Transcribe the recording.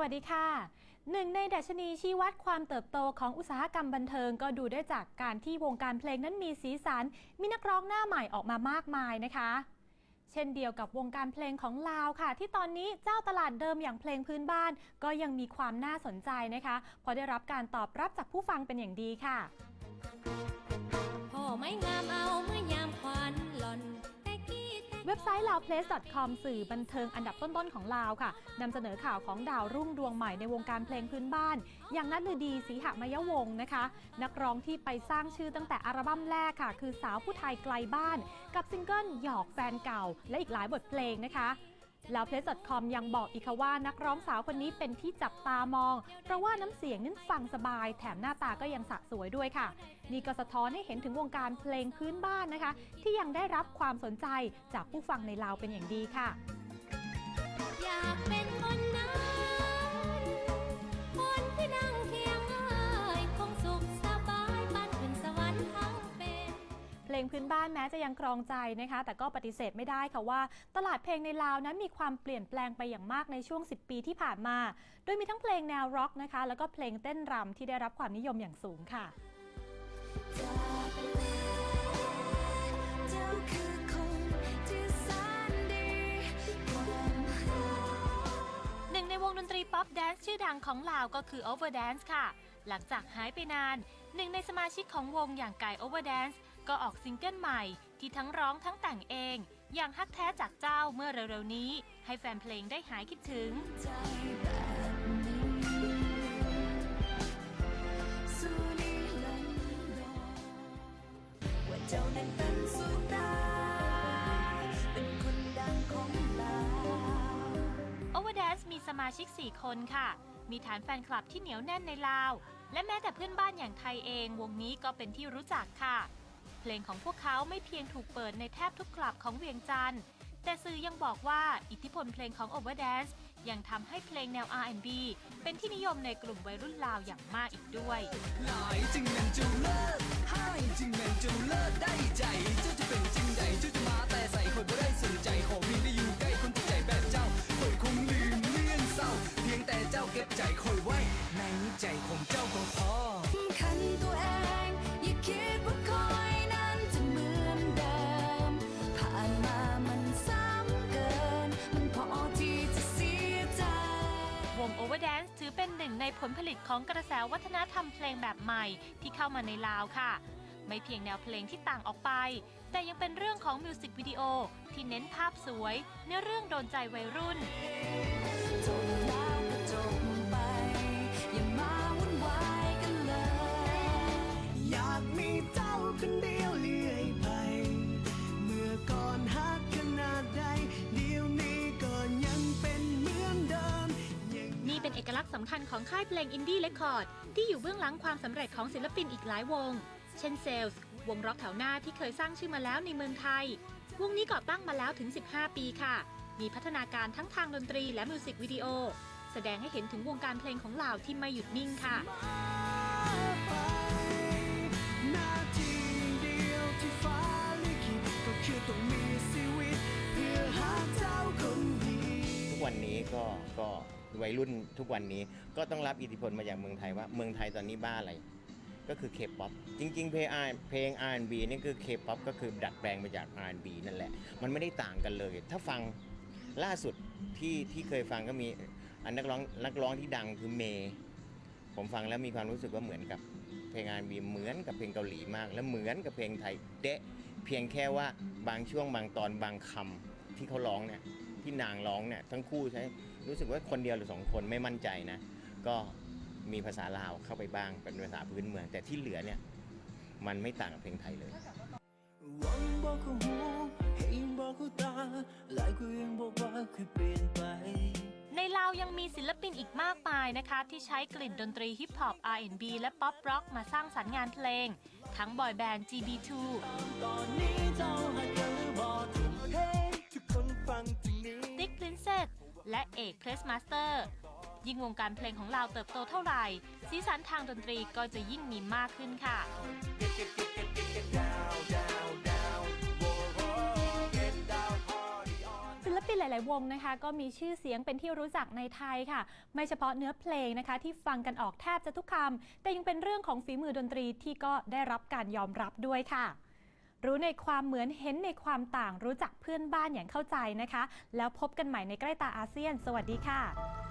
วัสดีค่ะหนึ่งในดัชนีชี้วัดความเติบโตของอุตสาหกรรมบันเทิงก็ดูได้จากการที่วงการเพลงนั้นมีสีสัน มีนักร้องหน้าใหม่ออกมามากมายนะคะ เช่นเดียวกับวงการเพลงของลาวค่ะ ที่ตอนนี้เจ้าตลาดเดิมอย่างเพลงพื้นบ้าน ก็ยังมีความน่าสนใจนะคะเพราะได้รับการตอบรับจากผู้ฟังเป็นอย่างดีค่ะ บไซต์ loudplace.com สื่อบันเทิงอันดับต้น ๆ ของลาวค่ะนำเสนอข่าวของดาวรุ่งดวงใหม่ในวงการเพลงพื้นบ้าน อย่างนัทลือดีศรีหมยวงศ์นะคะ นักร้องที่ไปสร้างชื่อตั้งแต่อัลบั้มแรกค่ะ คือสาวผู้ไทยไกลบ้าน กับซิงเกิลหยอกแฟนเก่า และอีกหลายบทเพลงนะคะ แล้วเพล c e c o m ยังบอกอีกค่ะว่านักร้องสาวคนนี้เป็นที่จับตามอง เพราะว่าน้ำเสียงนั้นฟังสบาย แถมหน้าตาก็ยังสะสวยด้วยค่ะ นี่ก็สะท้อนให้เห็นถึงวงการเพลงพื้นบ้านนะคะ ที่ยังได้รับความสนใจจากผู้ฟังในลาวเป็นอย่างดีค่ะ ลงพื้นบ้านแม้จะยังครองใจนะคะ แต่ก็ปฏิเสธไม่ได้ค่ะว่า ตลาดเพลงในลาวนั้นมีความเปลี่ยนแปลงไปอย่างมากในช่วง 10 ปีที่ผ่านมา โดยมีทั้งเพลงแนวร็อกนะคะ แล้วก็เพลงเต้นรำที่ได้รับความนิยมอย่างสูงค่ะหนึ่งในวงดนตรีป๊อปแดนซ์ชื่อดังของลาวก็คือ Overdance ค่ะ หลังจากหายไปนาน หนึ่งในสมาชิกของวงอย่างไก่ Overdance ก็ออกซิงเกิลใหม่ ที่ทั้งร้องทั้งแต่งเอง อย่างฮักแท้จากเจ้าเมื่อเร็วๆนี้ ให้แฟนเพลงได้หายคิดถึงใจแบบนี้สู้นิรันดรว่าเจ้านั้นเป็นสุดา เป็นคนดังของลาว Overdance มีสมาชิก 4 คนค่ะ มีฐานแฟนคลับที่เหนียวแน่นในลาว และแม้แต่เพื่อนบ้านอย่างไทยเองวงนี้ก็เป็นที่รู้จักค่ะ เพลงของพวกเขาไม่เพียงถูกเปิดในแทบทุกคลับของเวียงจันทร์แต่สื่อยังบอกว่าอิทธิพลเพลงของ Overdance ยังทำให้เพลงแนว R&B เป็นที่นิยมในกลุ่มวัยรุ่นลาวอย่างมากอีกด้วยหลายจึงแมนจ้าเลิศให้จึงแมนจ้าเลิศได้ใจเจ้าจะเป็นจริงใดเจ้าจะมาแต่ใส่คนบ่ได้สนใจขอเพียงได้อยู่ บใจคอยไว้ ในใจของเจ้าก็พอคันตัวเอง อย่าคิดว่าคอยนั้นจะเหมือนเดิม ผ่านมามันซ้ำเกิน มันพอที่จะเสียใจ วง Overdance ถือเป็นหนึ่งในผลผลิตของกระแสวัฒนธรรมเพลงแบบใหม่ที่เข้ามาในลาวค่ะ ไม่เพียงแนวเพลงที่ต่างออกไป แต่ยังเป็นเรื่องของมิวสิกวิดีโอที่เน้นภาพสวย เนื้อเรื่องโดนใจวัยรุ่น 2000 ของค่ายเพลงอินดี้เรคคอร์ดที่อยู่เบื้องหลังความสำเร็จของศิลปินอีกหลายวง เช่นเซลส์วงร็อกแถวหน้าที่เคยสร้างชื่อมาแล้วในเมืองไทย วงนี้ก่อตั้งมาแล้วถึง 15 ปีค่ะ มีพัฒนาการทั้งทางดนตรีและมิวสิกวิดีโอ แสดงให้เห็นถึงวงการเพลงของลาวที่ไม่หยุดนิ่งค่ะทุกวันนี้ก็ก็ วัยรุ่นทุกวันนี้ ก็ต้องรับอิทธิพลมาจากเมืองไทยว่าเมืองไทยตอนนี้บ้าอะไร ก็คือเคป๊อปจริง ๆ เพลง R เพลง R&B นี่คือเคป๊อปก็คือดัดแปลงมาจาก R&B นั่นแหละ มันไม่ได้ต่างกันเลย ถ้าฟังล่าสุดที่ที่เคยฟังก็มีอันนักร้องนักร้องที่ดังคือเมย์ผมฟังแล้วมีความรู้สึกว่าเหมือนกับเพลง R&B เหมือนกับเพลงเกาหลีมาก และเหมือนกับเพลงไทยเดะเพียงแค่ว่าบางช่วงบางตอนบางคำที่เขาร้องเนี่ย ที่นางร้องเนี่ยทั้งคู่ใช้รู้สึกว่าคนเดียวหรือสองคนไม่มั่นใจนะ ก็มีภาษาลาวเข้าไปบ้างเป็นภาษาพื้นเมือง แต่ที่เหลือเนี่ยมันไม่ต่างกับเพลงไทยเลยวังบอกหูให้บอกตาหลายคนยังบอกว่าเคยเปลี่ยนไปในลาวยังมีศิลปินอีกมากมายนะคะ ที่ใช้กลิ่นดนตรีฮิปฮอป R&B และป๊อปร็อกมาสร้างสรรค์งานเพลง ทั้งบอยแบนด์ GB2 ตอนนี้เจ้าหักกันหรือบอกทุ่มเททุกคนฟังินเซสและเอกเพลสมาสเตอร์ยิ่งวงการเพลงของลาเติบโตเท่าไหร่ สีสันทางดนตรีก็จะยิ่งมีมากขึ้นค่ะ ศิลปินหลาย ๆ วงนะคะ ก็มีชื่อเสียงเป็นที่รู้จักในไทยค่ะ ไม่เฉพาะเนื้อเพลงนะคะ ที่ฟังกันออกแทบจะทุกคำแต่ยังเป็นเรื่องของฝีมือดนตรีที่ก็ได้รับการยอมรับด้วยค่ะ รู้ในความเหมือนเห็นในความต่างรู้จักเพื่อนบ้านอย่างเข้าใจนะคะ แล้วพบกันใหม่ในใกล้ตาอาเซียน สวัสดีค่ะ